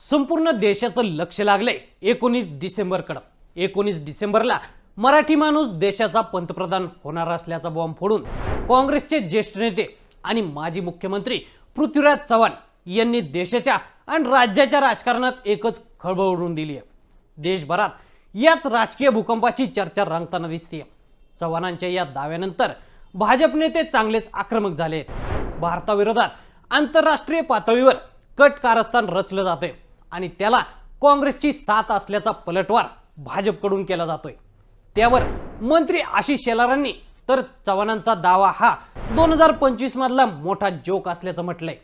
संपूर्ण देशाचं लक्ष लागलंय. एकोणीस डिसेंबरकडं. एकोणीस डिसेंबरला मराठी माणूस देशाचा पंतप्रधान होणार असल्याचा बॉम्ब फोडून काँग्रेसचे ज्येष्ठ नेते आणि माजी मुख्यमंत्री पृथ्वीराज चव्हाण यांनी देशाच्या आणि राज्याच्या राजकारणात एकच खळबळ उडून दिली आहे देशभरात याच राजकीय भूकंपाची चर्चा रंगताना दिसते चव्हाणांच्या या दाव्यानंतर भाजप नेते चांगलेच आक्रमक झाले आहेत भारताविरोधात आंतरराष्ट्रीय पातळीवर कट कारस्थान रचलं जातंय. आणि त्याला काँग्रेसची साथ असल्याचा पलटवार भाजपकडून केला जातोय. त्यावर मंत्री आशिष शेलारांनी तर चव्हाणांचा दावा हा दोन हजार पंचवीस मधला मोठा जोक असल्याचं म्हटलंय.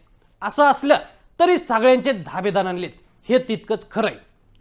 असं असलं तरी सगळ्यांचे धाबेदान आणलेत हे तितकंच खरंय.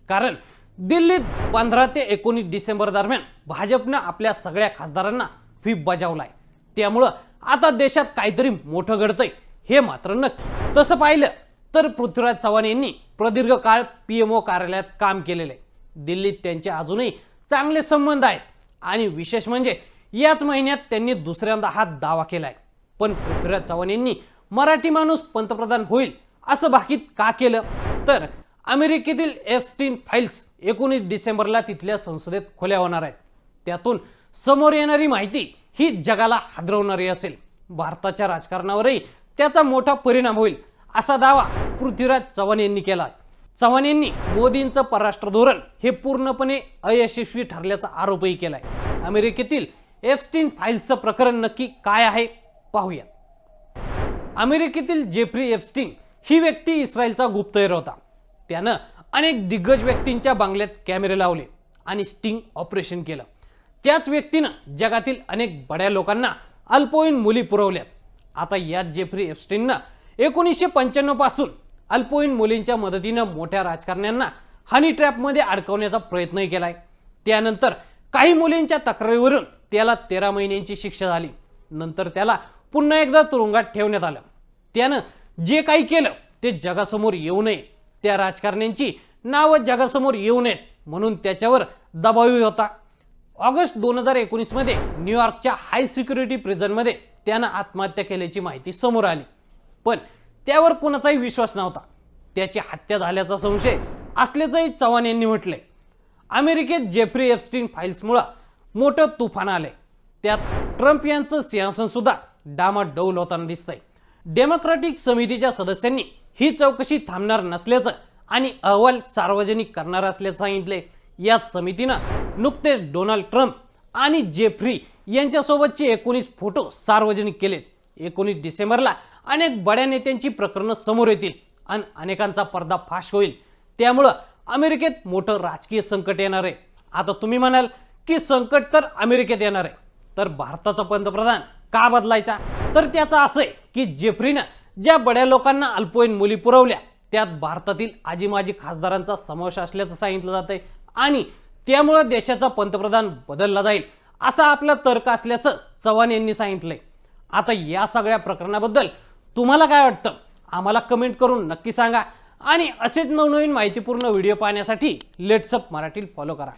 कारण दिल्लीत पंधरा ते एकोणीस डिसेंबर दरम्यान भाजपनं आपल्या सगळ्या खासदारांना व्हीप बजावलाय. त्यामुळं आता देशात काहीतरी मोठं घडतंय हे मात्र नक्की. तसं पाहिलं तर पृथ्वीराज चव्हाण यांनी प्रदीर्घ काळ पी एम ओ कार्यालयात काम केलेलं. आहे दिल्लीत त्यांचे अजूनही चांगले संबंध आहेत. आणि विशेष म्हणजे याच महिन्यात त्यांनी दुसऱ्यांदा हा दावा केलाय. पण पृथ्वीराज चव्हाण यांनी मराठी माणूस पंतप्रधान होईल असं भाकीत का केलं? तर अमेरिकेतील एफस्टीन फाईल्स एकोणीस डिसेंबरला तिथल्या संसदेत खुल्या होणार आहेत. त्यातून समोर येणारी माहिती ही जगाला हादरवणारी असेल. भारताच्या राजकारणावरही त्याचा मोठा परिणाम होईल असा दावा पृथ्वीराज चव्हाण यांनी केला. चव्हाण यांनी मोदींचं परराष्ट्र धोरण हे पूर्णपणे अयशस्वी ठरल्याचा आरोपही केलाय. अमेरिकेतील एफस्टीन फाईल्सचं प्रकरण नक्की काय आहे? पाहूया. अमेरिकेतील जेफ्री एफस्टीन ही व्यक्ती इस्रायलचा गुप्तहेर होता. त्यानं अनेक दिग्गज व्यक्तींच्या बांगल्यात कॅमेरे लावले आणि स्टिंग ऑपरेशन केलं. त्याच व्यक्तीनं जगातील अनेक बड्या लोकांना अल्पवयीन मुली पुरवल्यात. आता याच जेफ्री एफस्टीननं एकोणीसशे पंच्याण्णवपासून अल्पवयीन मुलींच्या मदतीनं मोठ्या राजकारण्यांना हनी ट्रॅपमध्ये अडकवण्याचा प्रयत्नही केलाय. त्यानंतर काही मुलींच्या तक्रारीवरून त्याला तेरा महिन्यांची शिक्षा झाली. नंतर त्याला पुन्हा एकदा तुरुंगात ठेवण्यात आलं. त्यानं जे काही केलं ते जगासमोर येऊ नये. त्या राजकारण्यांची नावं जगासमोर येऊ नयेत म्हणून त्याच्यावर दबावी होता. ऑगस्ट दोन हजार एकोणीसमध्ये न्यूयॉर्कच्या हाय सिक्युरिटी प्रिझनमध्ये त्यानं आत्महत्या केल्याची माहिती समोर आली. पण त्यावर कुणाचाही विश्वास नव्हता. त्याची हत्या झाल्याचा संशय असल्याचंही चव्हाण यांनी म्हटलंय. अमेरिकेत जेफ्री एपस्टीन फाईल्समुळं मोठं तुफान आलंय. त्यात ट्रम्प यांचं सिंहासनसुद्धा डामा डामाडौल होताना दिसतंय. डेमोक्रॅटिक समितीच्या सदस्यांनी ही चौकशी थांबणार नसल्याचं आणि अहवाल सार्वजनिक करणार असल्याचं सांगितले याच समितीनं नुकतेच डोनाल्ड ट्रम्प आणि जेफ्री यांच्यासोबतचे एकोणीस फोटो सार्वजनिक केलेत. एकोणीस डिसेंबरला अनेक बड्या नेत्यांची प्रकरणं समोर येतील आणि अनेकांचा पर्दा फाश होईल. त्यामुळं अमेरिकेत मोठं राजकीय संकट येणार आहे. आता तुम्ही म्हणाल की संकट तर अमेरिकेत येणार आहे. तर भारताचा पंतप्रधान का बदलायचा? तर त्याचं असं आहे की जेफ्रीनं ज्या बड्या लोकांना अल्पवयीन मुली पुरवल्या त्यात भारतातील आजी माजी खासदारांचा समावेश असल्याचं सांगितलं जात आहे आणि त्यामुळं देशाचा पंतप्रधान बदलला जाईल असा आपला तर्क असल्याचं चव्हाण यांनी सांगितलंय. आता या सगळ्या प्रकरणाबद्दल तुम्हाला काय वाटतं? आम्हाला कमेंट करून नक्की सांगा. आणि असेच नवनवीन माहितीपूर्ण व्हिडिओ पाहण्यासाठी लेट्सअप मराठी फॉलो करा.